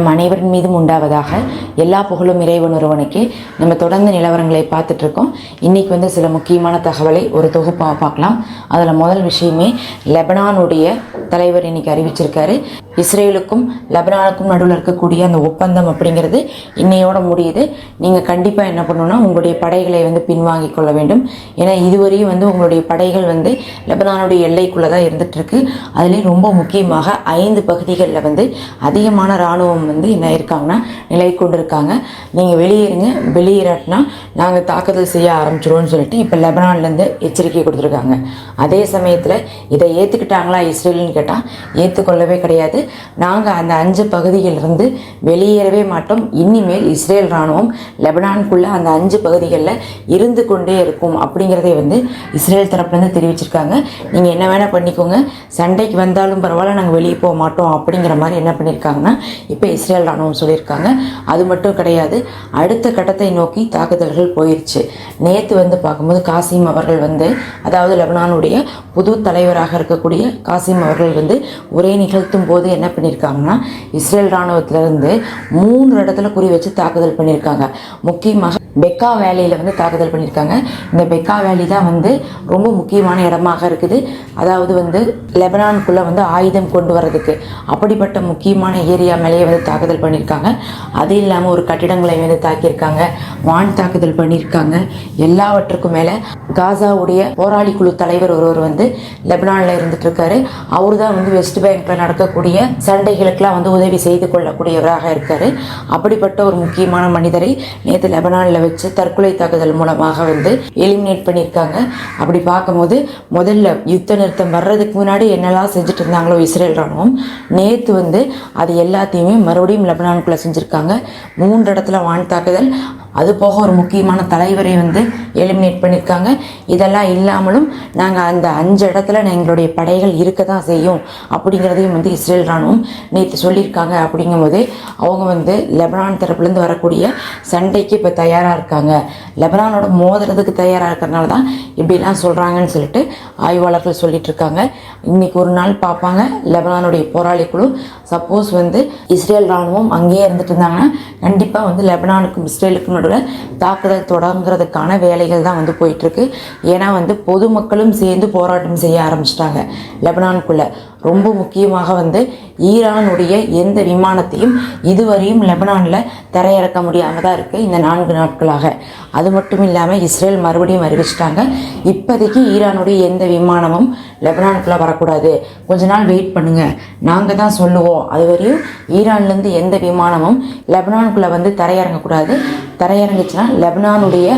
நம் அனைவரின் மீதும் உண்டாவதாக எல்லா புகழும் இறைவன் ஒருவனுக்கு. நம்ம தொடர்ந்து நிலவரங்களை பார்த்துட்டு இருக்கோம் இன்னைக்கு வந்து சில முக்கியமான தகவலை ஒரு தொகுப்பாக பார்க்கலாம். அதில் முதல் விஷயமே லெபனானுடைய தலைவர் இன்னைக்கு அறிவிச்சிருக்காரு. இஸ்ரேலுக்கும் லெபனானுக்கும் நடுவில் இருக்கக்கூடிய அந்த ஒப்பந்தம் அப்படிங்கிறது இன்னையோட முடியுது. நீங்கள் கண்டிப்பாக என்ன பண்ணணும்னா உங்களுடைய படைகளை வந்து பின்வாங்கிக் கொள்ள வேண்டும். ஏன்னா இதுவரையும் வந்து உங்களுடைய படைகள் வந்து லெபனானுடைய எல்லைக்குள்ளே தான் இருந்துட்டு இருக்கு அதுலேயும் ரொம்ப முக்கியமாக ஐந்து பகுதிகளில் வந்து அதிகமான இராணுவம் வந்து என்ன இருக்காங்கன்னா நிலை கொண்டிருக்காங்க. நீங்கள் வெளியேறுங்க வெளியேறாட்டினா நாங்கள் தாக்குதல் செய்ய ஆரம்பிச்சிடுவோம்னு சொல்லிட்டு இப்போ லெபனான்லேருந்து எச்சரிக்கை கொடுத்துருக்காங்க. அதே சமயத்தில் இதை ஏற்றுக்கிட்டாங்களா இஸ்ரேல்னு கேட்டால் ஏற்றுக்கொள்ளவே கிடையாது. நாங்கள் அந்த அஞ்சு பகுதியிலிருந்து வெளியேறவே மாட்டோம். இனிமேல் இஸ்ரேல் இராணுவம் லெபனானுக்குள்ளே அந்த அஞ்சு பகுதிகளில் இருந்து கொண்டே இருக்கும் அப்படிங்கிறதே வந்து இஸ்ரேல் தரப்புலேருந்து தெரிவிச்சிருக்காங்க. நீங்கள் என்ன வேணால் பண்ணிக்கோங்க. சண்டைக்கு வந்தாலும் பரவாயில்ல நாங்கள் வெளியே போக மாட்டோம் அப்படிங்கிற மாதிரி என்ன பண்ணியிருக்காங்கன்னா இப்போ இஸ்ரேல் ராணுவம் சொல்லியிருக்காங்க. அது மட்டும் கிடையாது அடுத்த கட்டத்தை நோக்கி தாக்குதல்கள் போயிடுச்சு நேற்று வந்து பார்க்கும்போது காசிம் அவர்கள் வந்து அதாவது லெபனானுடைய புது தலைவராக இருக்கக்கூடிய காசிம் அவர்கள் வந்து உரை நிகழ்த்தும் போது என்ன பண்ணியிருக்காங்கன்னா இஸ்ரேல் இராணுவத்திலிருந்து மூன்று இடத்துல குறி வச்சு தாக்குதல் பண்ணியிருக்காங்க. முக்கியமாக பெக்கா வேலியில் வந்து தாக்குதல் பண்ணியிருக்காங்க இந்த பெக்கா வேலி தான் வந்து ரொம்ப முக்கியமான இடமாக இருக்குது. அதாவது வந்து லெபனானுக்குள்ளே வந்து ஆயுதம் கொண்டு வர்றதுக்கு அப்படிப்பட்ட முக்கியமான ஏரியா மேலேயே வந்து தாக்குதல் பண்ணியிருக்காங்க அது இல்லாமல் ஒரு கட்டிடங்களை வந்து தாக்கியிருக்காங்க. வான் தாக்குதல் பண்ணியிருக்காங்க எல்லாவற்றுக்கும் மேலே காசாவுடைய போராளி குழு தலைவர் ஒருவர் வந்து லெபனானில் இருந்துட்டு இருக்காரு அவர் தான் வந்து வெஸ்ட் பேங்க்ல நடக்கக்கூடிய சண்டைகளுக்கெல்லாம் வந்து உதவி செய்து கொள்ளக்கூடியவராக இருக்கார். அப்படிப்பட்ட ஒரு முக்கியமான மனிதரை நேற்று லெபனானில் வச்சு தற்கொலை தாக்குதல் மூலமாக வந்து எலிமினேட் பண்ணியிருக்காங்க. அப்படி பார்க்கும்போது முதல்ல யுத்த நிறுத்தம் வர்றதுக்கு முன்னாடி என்னெல்லாம் செஞ்சுட்டு இருந்தாங்களோ இஸ்ரேல் ராணுவம் நேற்று வந்து அது எல்லாத்தையுமே மறுபடியும் லெபனானுக்குள்ளே செஞ்சுருக்காங்க. மூன்று இடத்துல வான் தாக்குதல் அது போக ஒரு முக்கியமான தலைவரை வந்து எலிமினேட் பண்ணியிருக்காங்க இதெல்லாம் இல்லாமலும் நாங்கள் அந்த அஞ்சு இடத்துல எங்களுடைய படைகள் இருக்க தான் செய்யும் அப்படிங்கிறதையும் வந்து இஸ்ரேல் ராணுவம் நேற்று சொல்லியிருக்காங்க அப்படிங்கும்போது அவங்க வந்து லெபனான் தரப்புலேருந்து வரக்கூடிய சண்டைக்கு இப்போ தயாராக இருக்காங்க. லெபனானோட மோதுறதுக்கு தயாராக இருக்கிறனால தான் இப்படிலாம் சொல்கிறாங்கன்னு சொல்லிட்டு ஆய்வாளர்கள் சொல்லிட்டு இருக்காங்க இன்னைக்கு ஒரு நாள் பார்ப்பாங்க. லெபனானுடைய போராளி குழு சப்போஸ் வந்து இஸ்ரேல் ராணுவம் அங்கேயே இருந்துட்டு இருந்தாங்கன்னா கண்டிப்பாக வந்து லெபனானுக்கும் இஸ்ரேலுக்கும் நடுவில் தாக்குதல் தொடங்குறதுக்கான வேலைகள் தான் வந்து போயிட்டுருக்கு. ஏன்னா வந்து பொதுமக்களும் சேர்ந்து போராட்டம் செய்ய ஆரம்பிச்சிட்டாங்க. லெபனானுக்குள்ளே ரொம்ப முக்கியமாக வந்து ஈரானுடைய எந்த விமானத்தையும் இதுவரையும் லெபனானில் தரையிறக்க முடியாமல் தான் இருக்குது இந்த நான்கு நாட்களாக. அது மட்டும் இல்லாமல் இஸ்ரேல் மறுபடியும் அறிவிச்சிட்டாங்க. இப்போதைக்கு ஈரானுடைய எந்த விமானமும் லெபனானுக்குள்ளே வரக்கூடாது. கொஞ்ச நாள் வெயிட் பண்ணுங்கள் நாங்கள் தான் சொல்லுவோம். அது வரையும் ஈரான்லேருந்து எந்த விமானமும் லெபனானுக்குள்ளே வந்து தரையிறங்கக்கூடாது தரையிறங்குச்சுன்னா லெபனானுடைய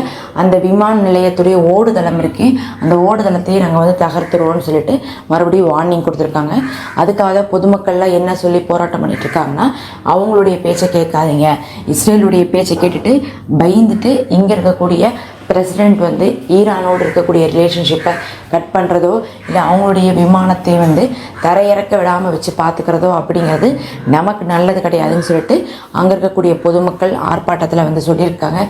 அந்த விமான நிலையத்துடைய ஓடுதளம் இருக்கு அந்த ஓடுதளத்தையும் நாங்கள் வந்து தகர்த்துருவோம்னு சொல்லிட்டு மறுபடியும் வார்னிங் கொடுத்துருக்காங்க. அதுக்காக பொதுமக்கள்லாம் என்ன சொல்லி போராட்டம் பண்ணிட்டு இருக்காங்கன்னா அவங்களுடைய பேச்சை கேட்காதீங்க. இஸ்ரேலுடைய பேச்சை கேட்டுட்டு பயந்துட்டு இங்கே இருக்கக்கூடிய பிரசிடெண்ட் வந்து ஈரானோடு இருக்கக்கூடிய ரிலேஷன்ஷிப்பை கட் பண்ணுறதோ இல்லை அவங்களுடைய விமானத்தை வந்து தரையிறக்க விடாமல் வச்சு பார்த்துக்கிறதோ அப்படிங்கிறது நமக்கு நல்லது கிடையாதுன்னு சொல்லிட்டு அங்கே இருக்கக்கூடிய பொதுமக்கள் ஆர்ப்பாட்டத்தில் வந்து சொல்லியிருக்காங்க.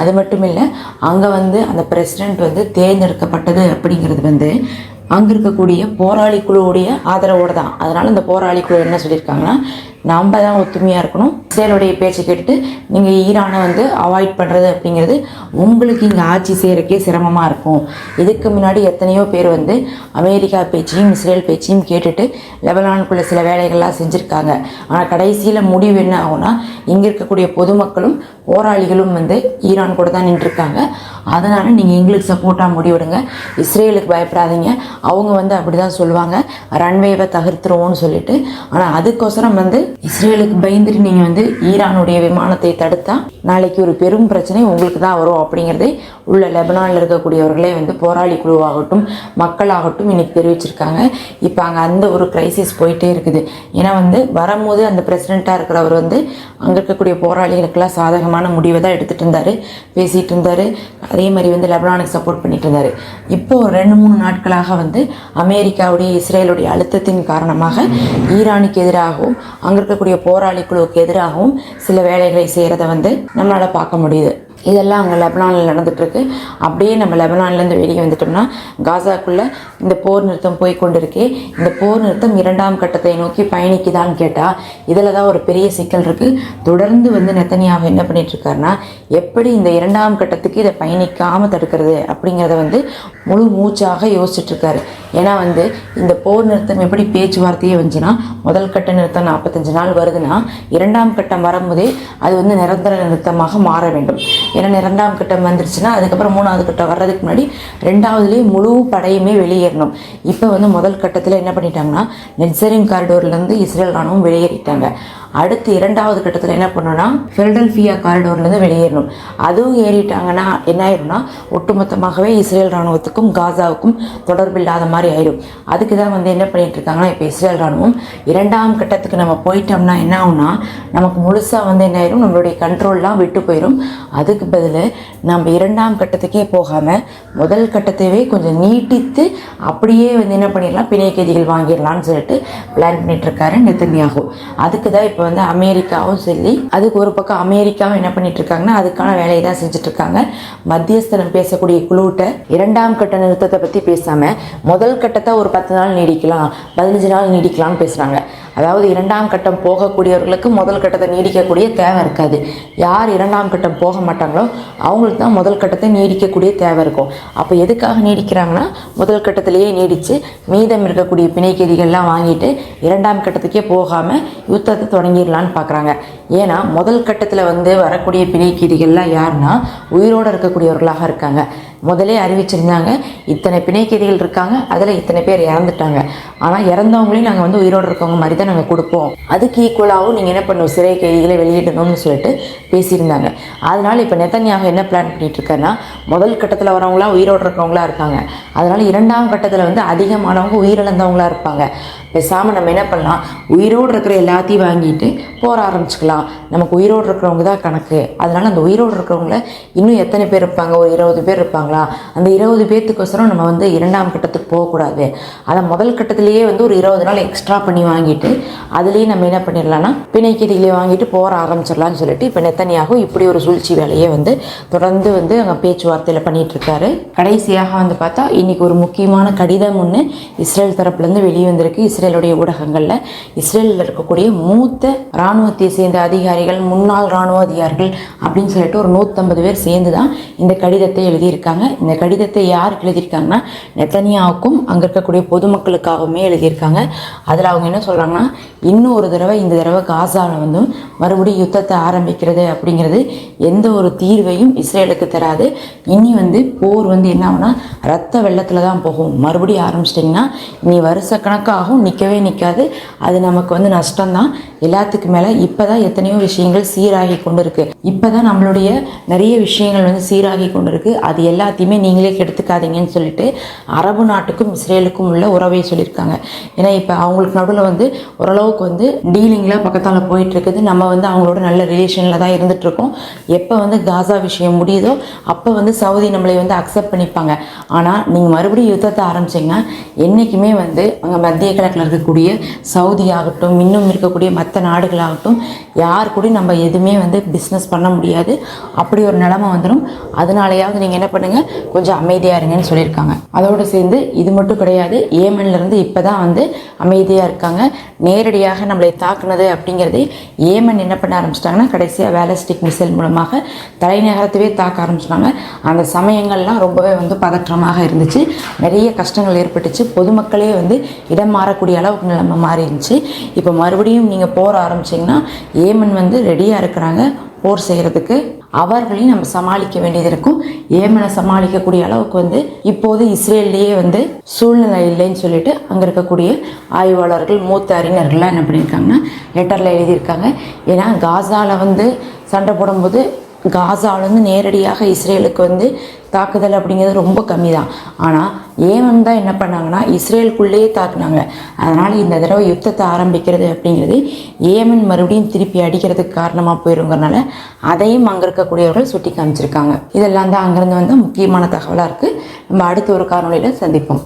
அது மட்டும் இல்லை அங்கே வந்து அந்த பிரசிடெண்ட் வந்து தேர்ந்தெடுக்கப்பட்டது அப்படிங்கிறது வந்து அங்கே இருக்கக்கூடிய போராளி குழுவுடைய ஆதரவோடு தான் அதனால் இந்த போராளி குழு என்ன சொல்லியிருக்காங்கன்னா நாம் தான் ஒத்துமையாக இருக்கணும். இஸ்ரேலுடைய பேச்சை கேட்டுட்டு நீங்கள் ஈரானை வந்து அவாய்ட் பண்ணுறது அப்படிங்கிறது உங்களுக்கு இங்கே ஆட்சி செய்கிறக்கே சிரமமாக இருக்கும். இதுக்கு முன்னாடி எத்தனையோ பேர் வந்து அமெரிக்கா பேச்சையும் இஸ்ரேல் பேச்சையும் கேட்டுட்டு லெபனானுக்குள்ள சில வேலைகள்லாம் செஞ்சுருக்காங்க. ஆனால் கடைசியில் முடிவு என்ன ஆகும்னா இங்கே இருக்கக்கூடிய பொதுமக்களும் போராளிகளும் வந்து ஈரான் கூட தான் நின்றுருக்காங்க. அதனால் நீங்கள் எங்களுக்கு சப்போர்ட்டாக முடிவெடுங்க. இஸ்ரேலுக்கு பயப்படாதீங்க. அவங்க வந்து அப்படி தான் சொல்லுவாங்க. ரன்வேவை தகர்த்துருவோம்னு சொல்லிட்டு. ஆனால் அதுக்கோசரம் வந்து இஸ்ரேலுக்கு பயந்துட்டு நீங்கள் வந்து ஈரானுடைய விமானத்தை தடுத்தா நாளைக்கு ஒரு பெரும் பிரச்சனை உங்களுக்கு தான் வரும் அப்படிங்கிறதே உள்ள லெபனானில் இருக்கக்கூடியவர்களே வந்து போராளி குழுவாகட்டும் மக்களாகட்டும் இன்னைக்கு தெரிவிச்சிருக்காங்க. இப்போ அங்கே அந்த ஒரு கிரைசிஸ் போயிட்டே இருக்குது. ஏன்னா வந்து வரும்போது அந்த பிரசிடெண்ட்டாக இருக்கிறவர் வந்து அங்கே இருக்கக்கூடிய போராளிகளுக்கெல்லாம் சாதகமான முடிவை தான் எடுத்துகிட்டு இருந்தார். பேசிகிட்டு இருந்தார். அதே மாதிரி வந்து லெபனானுக்கு சப்போர்ட் பண்ணிட்டு இருந்தார். இப்போ ஒரு ரெண்டு மூணு நாட்களாக வந்து அமெரிக்காவுடைய இஸ்ரேலுடைய அழுத்தத்தின் காரணமாக ஈரானுக்கு எதிராகவும் அங்கே இருக்கக்கூடிய போராளி குழுவுக்கு எதிராகவும் சில வேலைகளை செய்கிறத வந்து நம்மளால் பார்க்க முடியுது. இதெல்லாம் அங்கே லெபனானில் நடந்துகிட்ருக்கு அப்படியே நம்ம லெபனான்லேருந்து வெளியே வந்துட்டோம்னா காசாக்குள்ளே இந்த போர் நிறுத்தம் போய் கொண்டிருக்கே இந்த போர் நிறுத்தம் இரண்டாம் கட்டத்தை நோக்கி பயணிக்குதான்னு கேட்டால் இதில் தான் ஒரு பெரிய சிக்கல் இருக்குது தொடர்ந்து வந்து நெத்தனியாக என்ன பண்ணிகிட்ருக்காருன்னா எப்படி இந்த இரண்டாம் கட்டத்துக்கு இதை பயணிக்காமல் தடுக்கிறது அப்படிங்கிறத வந்து முழு மூச்சாக யோசிச்சுட்ருக்காரு ஏன்னா வந்து இந்த போர் நிறுத்தம் எப்படி பேச்சுவார்த்தையே வந்துச்சுன்னா முதல் கட்ட நிறுத்தம் நாற்பத்தஞ்சு நாள் வருதுன்னா இரண்டாம் கட்டம் வரும்போதே அது வந்து நிரந்தர நிறுத்தமாக மாற வேண்டும். ஏன்னா இரண்டாம் கட்டம் வந்துருச்சுன்னா அதுக்கப்புறம் மூணாவது கட்டம் வர்றதுக்கு முன்னாடி ரெண்டாவதுலேயே முழு படையுமே வெளியேறணும். இப்போ வந்து முதல் கட்டத்தில் என்ன பண்ணிட்டாங்கன்னா நெட்சரிங் காரிடோர்லேருந்து இஸ்ரேல் ராணுவம் வெளியேறிட்டாங்க. அடுத்து இரண்டாவது கட்டத்தில் என்ன பண்ணணும்னா ஃபிலடல்ஃபியா காரிடோர்லேருந்து வெளியேறணும். அதுவும் ஏறிட்டாங்கன்னா என்ன ஆயிரும்னா ஒட்டுமொத்தமாகவே இஸ்ரேல் ராணுவத்துக்கும் காசாவுக்கும் தொடர்பில்லாத மாதிரி ஆயிடும் அதுக்கு தான் வந்து என்ன பண்ணிட்டு இருக்காங்கன்னா இப்போ இஸ்ரேல் ராணுவம் இரண்டாம் கட்டத்துக்கு நம்ம போயிட்டோம்னா என்ன ஆகும்னா நமக்கு முழுசாக வந்து என்ன ஆயிரும் நம்மளுடைய கண்ட்ரோல்லாம் விட்டு போயிடும் அதுக்கு பதில் நம்ம இரண்டாம் கட்டத்துக்கே போகாமல் முதல் கட்டத்தையே கொஞ்சம் நீட்டித்து அப்படியே வந்து என்ன பண்ணிடலாம் பிணை கைதிகள் வாங்கிடலாம்னு சொல்லிட்டு பிளான் பண்ணிட்டு இருக்காரு நெத்தன்யாகும் அதுக்கு தான் இப்போ இப்போ வந்து அமெரிக்காவும் சொல்லி அதுக்கு ஒரு பக்கம் அமெரிக்காவும் என்ன பண்ணிட்டு இருக்காங்கன்னா அதுக்கான வேலையை தான் செஞ்சுட்டு இருக்காங்க மத்தியஸ்தனம் பேசக்கூடிய குழுவிட்ட இரண்டாம் கட்ட நிறுத்தத்தை பற்றி பேசாமல் முதல் கட்டத்தை ஒரு பத்து நாள் நீடிக்கலாம் பதினஞ்சு நாள் நீடிக்கலாம்னு பேசுகிறாங்க அதாவது இரண்டாம் கட்டம் போகக்கூடியவர்களுக்கு முதல் கட்டத்தை நீடிக்கக்கூடிய தேவை இருக்காது. யார் இரண்டாம் கட்டம் போக மாட்டாங்களோ அவங்களுக்கு தான் முதல் கட்டத்தை நீடிக்கக்கூடிய தேவை இருக்கும். அப்போ எதுக்காக நீடிக்கிறாங்கன்னா முதல் கட்டத்திலேயே நீடித்து மீதம் இருக்கக்கூடிய பிணைக்கதிகள்லாம் வாங்கிட்டு இரண்டாம் கட்டத்துக்கே போகாமல் யுத்தத்தை தொடங்கிடலான்னு பார்க்குறாங்க ஏன்னா முதல் கட்டத்தில் வந்து வரக்கூடிய பிணைக்கீதிகள்லாம் யாருன்னா உயிரோடு இருக்கக்கூடியவர்களாக இருக்காங்க. முதலே அறிவிச்சிருந்தாங்க இத்தனை பிணைக்கீதிகள் இருக்காங்க அதில் இத்தனை பேர் இறந்துட்டாங்க. ஆனால் இறந்தவங்களையும் நாங்கள் வந்து உயிரோடு இருக்கவங்க மாதிரி தான் நாங்கள் கொடுப்போம். அதுக்கு ஈக்குவலாகவும் நீங்கள் என்ன பண்ணணும் சிறை கைதிகளை வெளியிடணும்னு சொல்லிட்டு பேசியிருந்தாங்க. அதனால் இப்போ நெத்தன்யாக என்ன பிளான் பண்ணிட்டு இருக்கேன்னா முதல் கட்டத்தில் வரவங்களாம் உயிரோடு இருக்கவங்களா இருக்காங்க. அதனால் இரண்டாம் கட்டத்தில் வந்து அதிகமானவங்க உயிரிழந்தவங்களா இருப்பாங்க. பேசாமல் நம்ம என்ன பண்ணலாம் உயிரோடு இருக்கிற எல்லாத்தையும் வாங்கிட்டு போற ஆரம்பிச்சுக்கலாம். நமக்கு உயிரோடு இருக்கிறவங்க தான் கணக்கு. அதனால் அந்த உயிரோடு இருக்கிறவங்கள இன்னும் எத்தனை பேர் இருப்பாங்க? ஒரு இருபது பேர் இருப்பாங்களா? அந்த இருபது பேர்த்துக்கோசரம் நம்ம வந்து இரண்டாம் கட்டத்துக்கு போகக்கூடாது. அதை முதல் கட்டத்திலேயே வந்து ஒரு இருபது நாள் எக்ஸ்ட்ரா பண்ணி வாங்கிட்டு அதுலேயே நம்ம என்ன பண்ணிடலாம்னா பிணைக்கீதிகளை வாங்கிட்டு போற ஆரம்பிச்சிடலாம்னு சொல்லிட்டு இப்போ நெத்தனியாகவும் இப்படி ஒரு சூழ்ச்சி வேலையை வந்து தொடர்ந்து வந்து அங்கே பேச்சுவார்த்தையில் பண்ணிட்டு இருக்காரு கடைசியாக வந்து பார்த்தா இன்னைக்கு ஒரு முக்கியமான கடிதம் ஒன்று இஸ்ரேல் தரப்புலேருந்து வெளியே வந்திருக்கு இஸ்ரேலுடைய ஊடகங்களில் இஸ்ரேலில் இருக்கக்கூடிய மூத்த இராணுவத்தை சேர்ந்த அதிகாரிகள் முன்னாள் இராணுவ அதிகாரிகள் அப்படின்னு சொல்லிட்டு ஒரு நூற்றம்பது பேர் சேர்ந்து தான் இந்த கடிதத்தை எழுதியிருக்காங்க. இந்த கடிதத்தை யாருக்கு எழுதியிருக்காங்கன்னா நெத்தனியாவுக்கும் அங்கே இருக்கக்கூடிய பொதுமக்களுக்காகவுமே எழுதியிருக்காங்க. அதில் அவங்க என்ன சொல்கிறாங்கன்னா இன்னும் ஒரு தடவை இந்த தடவை காசாவில் வந்து மறுபடியும் யுத்தத்தை ஆரம்பிக்கிறது அப்படிங்கிறது எந்த ஒரு தீர்வையும் இஸ்ரேலுக்கு தராது. இனி வந்து போர் வந்து என்ன ஆகும்னா ரத்த வெள்ளத்தில் தான் போகும். மறுபடியும் ஆரம்பிச்சிட்டிங்கன்னா இனி வருஷக்கணக்காகவும் நிற்கவே நிற்காது அது நமக்கு வந்து நஷ்டம்தான். எல்லாத்துக்கு மேலே இப்போ தான் எத்தனையோ விஷயங்கள் சீராகி கொண்டு இருக்கு இப்போ தான் நம்மளுடைய நிறைய விஷயங்கள் வந்து சீராகி கொண்டு இருக்கு அது எல்லாத்தையுமே நீங்களே கெடுத்துக்காதீங்கன்னு சொல்லிட்டு அரபு நாட்டுக்கும் இஸ்ரேலுக்கும் உள்ள உறவை சொல்லியிருக்காங்க. ஏன்னா இப்போ அவங்களுக்கு நடுவில் வந்து ஓரளவுக்கு வந்து டீலிங்லாம் பக்கத்தால் போயிட்டு இருக்குது நம்ம வந்து அவங்களோட நல்ல ரிலேஷனில் தான் இருந்துட்டு இருக்கோம் எப்போ வந்து காசா விஷயம் முடியுதோ அப்போ வந்து சவுதி நம்மளை வந்து அக்செப்ட் பண்ணிப்பாங்க. ஆனால் நீங்கள் மறுபடியும் யுத்தத்தை ஆரம்பிச்சிங்கன்னா என்றைக்குமே வந்து அங்கே மத்திய கிழக்கில் இருக்கக்கூடிய சவுதி ஆகட்டும் இன்னும் இருக்கக்கூடிய மற்ற நாடுகளாகட்டும் யார் யார் கூட நம்ம எதுவுமே வந்து பிஸ்னஸ் பண்ண முடியாது. அப்படி ஒரு நிலைமை வந்துடும் அதனாலையாவது நீங்கள் என்ன பண்ணுங்கள் கொஞ்சம் அமைதியாக இருங்கன்னு சொல்லியிருக்காங்க. அதோடு சேர்ந்து இது மட்டும் கிடையாது. ஏமன்லேருந்து இப்போ தான் வந்து அமைதியாக இருக்காங்க. நேரடியாக நம்மளை தாக்குனது அப்படிங்கிறது ஏமன் என்ன பண்ண ஆரம்பிச்சிட்டாங்கன்னா கடைசியாக வேலஸ்டிக் மிசைல் மூலமாக தலைநகரத்தவே தாக்க ஆரம்பிச்சிட்டாங்க. அந்த சமயங்கள்லாம் ரொம்பவே வந்து பதற்றமாக இருந்துச்சு. நிறைய கஷ்டங்கள் ஏற்பட்டுச்சு. பொதுமக்களே வந்து இடம் மாறக்கூடிய அளவுக்கு நிலைமை மாறி இருந்துச்சு இப்போ மறுபடியும் நீங்கள் போர் ஆரம்பிச்சிங்கன்னா ஏமன் வந்து ரெடியாக இருக்கிறாங்க. போர் செய்கிறதுக்கு அவர்களையும் நம்ம சமாளிக்க வேண்டியது இருக்கும். ஏமனை சமாளிக்கக்கூடிய அளவுக்கு வந்து இப்போது இஸ்ரேல்லையே வந்து சூழ்நிலை இல்லைன்னு சொல்லிட்டு அங்கே இருக்கக்கூடிய ஆய்வாளர்கள் மூத்த அறிஞர்கள்லாம் என்ன பண்ணியிருக்காங்கன்னா லெட்டரில் எழுதியிருக்காங்க. ஏன்னா காசாவில் வந்து சண்டை போடும்போது காசாலேருந்து நேரடியாக இஸ்ரேலுக்கு வந்து தாக்குதல் அப்படிங்கிறது ரொம்ப கம்மி தான் ஆனால் ஏமன் தான் என்ன பண்ணாங்கன்னா இஸ்ரேலுக்குள்ளேயே தாக்குனாங்க. அதனால் இந்த தடவை யுத்தத்தை ஆரம்பிக்கிறது அப்படிங்கிறது ஏமன் மறுபடியும் திருப்பி அடிக்கிறதுக்கு காரணமாக போயிருங்கிறனால அதையும் அங்கே இருக்கக்கூடியவர்கள் சுட்டி காமிச்சிருக்காங்க இதெல்லாம் தான் அங்கேருந்து வந்து முக்கியமான தகவலாக இருக்குது நம்ம அடுத்த ஒரு காணொளியில் சந்திப்போம்.